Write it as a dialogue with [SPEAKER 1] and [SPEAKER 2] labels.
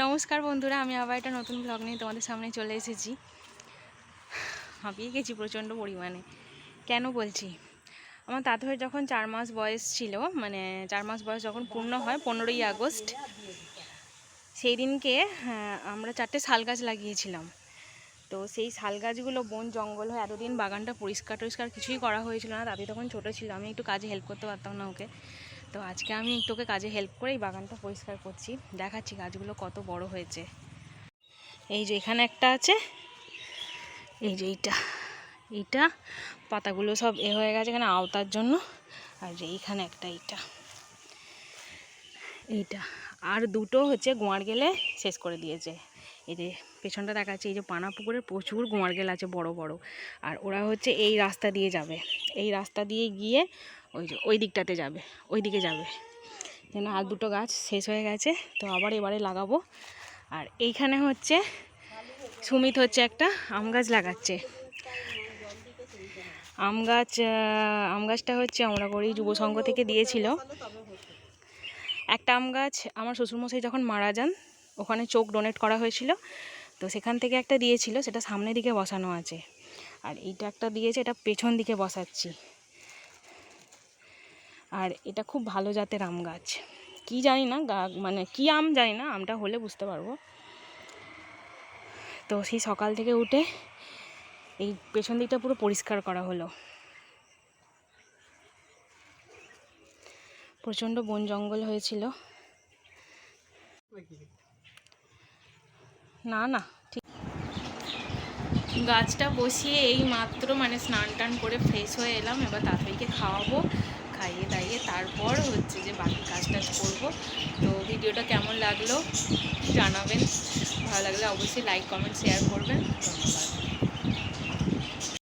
[SPEAKER 1] নমস্কার বন্ধুরা, আমি আবার একটা নতুন ব্লগ নিয়ে তোমাদের সামনে চলে এসেছি। হাঁপিয়ে গেছি প্রচণ্ড পরিমাণে। কেন বলছি? আমার দাদুভাই যখন চার মাস বয়স ছিল মানে চার মাস বয়স যখন পূর্ণ হয়, পনেরোই আগস্ট, সেই দিনকে আমরা চারটে শাল গাছ লাগিয়েছিলাম। তো সেই শাল গাছগুলো বন, জঙ্গল হয়ে এতদিন বাগানটা পরিষ্কার টরিষ্কার কিছুই করা হয়েছিল না দাদি তখন ছোটো ছিল, আমি একটু কাজে হেল্প করতে পারতাম না ওকে। তো আজকে আমি তোকে কাজে হেল্প করেই বাগানটা পরিষ্কার করছি। দেখাচ্ছি গাছগুলো কত বড় হয়েছে। এই যে এখানে একটা আছে। এই যে এইটা। এইটা পাতাগুলো সব এ হয়ে গেছে এখানে আওতার জন্য। আর যে এইখানে একটা এইটা। এইটা। আর দুটো হচ্ছে গোয়ার গেলে শেষ করে দিয়েছে। এই যে পেছনটা দেখাচ্ছে, এই যে পানা পুকুরে প্রচুর গোয়ার গেল আছে বড় বড়। আর ওরা হচ্ছে এই রাস্তা দিয়ে যাবে। এই রাস্তা দিয়ে গিয়ে ওই যে ওই দিকটাতে যাবে, ওই দিকে যাবে। যেন আর দুটো গাছ শেষ হয়ে গেছে, তো আবার এবারে লাগাবো। আর এইখানে হচ্ছে সুমিত হচ্ছে একটা আম গাছ লাগাচ্ছে। আম গাছ আম গাছটা হচ্ছে আমরা করি যুব সংঘ থেকে দিয়েছিল। একটা আম গাছ, আমার শ্বশুরমশাই যখন মারা যান ওখানে চোখ ডোনেট করা হয়েছিল। তো সেখান থেকে একটা দিয়েছিল, সেটা সামনের দিকে বসানো আছে। আর এইটা একটা দিয়েছে, এটা পেছন দিকে বসাচ্ছি। আর এটা খুব ভালো জাতের আম গাছ। কি জানি না মানে কি আম জানি না, আমটা হলে বুঝতে পারব। তো সেই সকাল থেকে উঠে এই পেছন দিকটা পুরো পরিষ্কার করা হলো। প্রচণ্ড বন জঙ্গল হয়েছিল। না না, ঠিক। গাছটা বসিয়ে এই মাত্র মানে স্নান টান করে ফ্রেশ হয়ে এলাম। এবার তাড়াতাড়িকে খাওয়াবো, খাইয়ে দাইয়ে তারপর হচ্ছে যে বাকি কাজ টাজ করব। তো ভিডিওটা কেমন লাগল জানাবেন। ভালো লাগলে অবশ্যই লাইক কমেন্ট শেয়ার করবেন। তো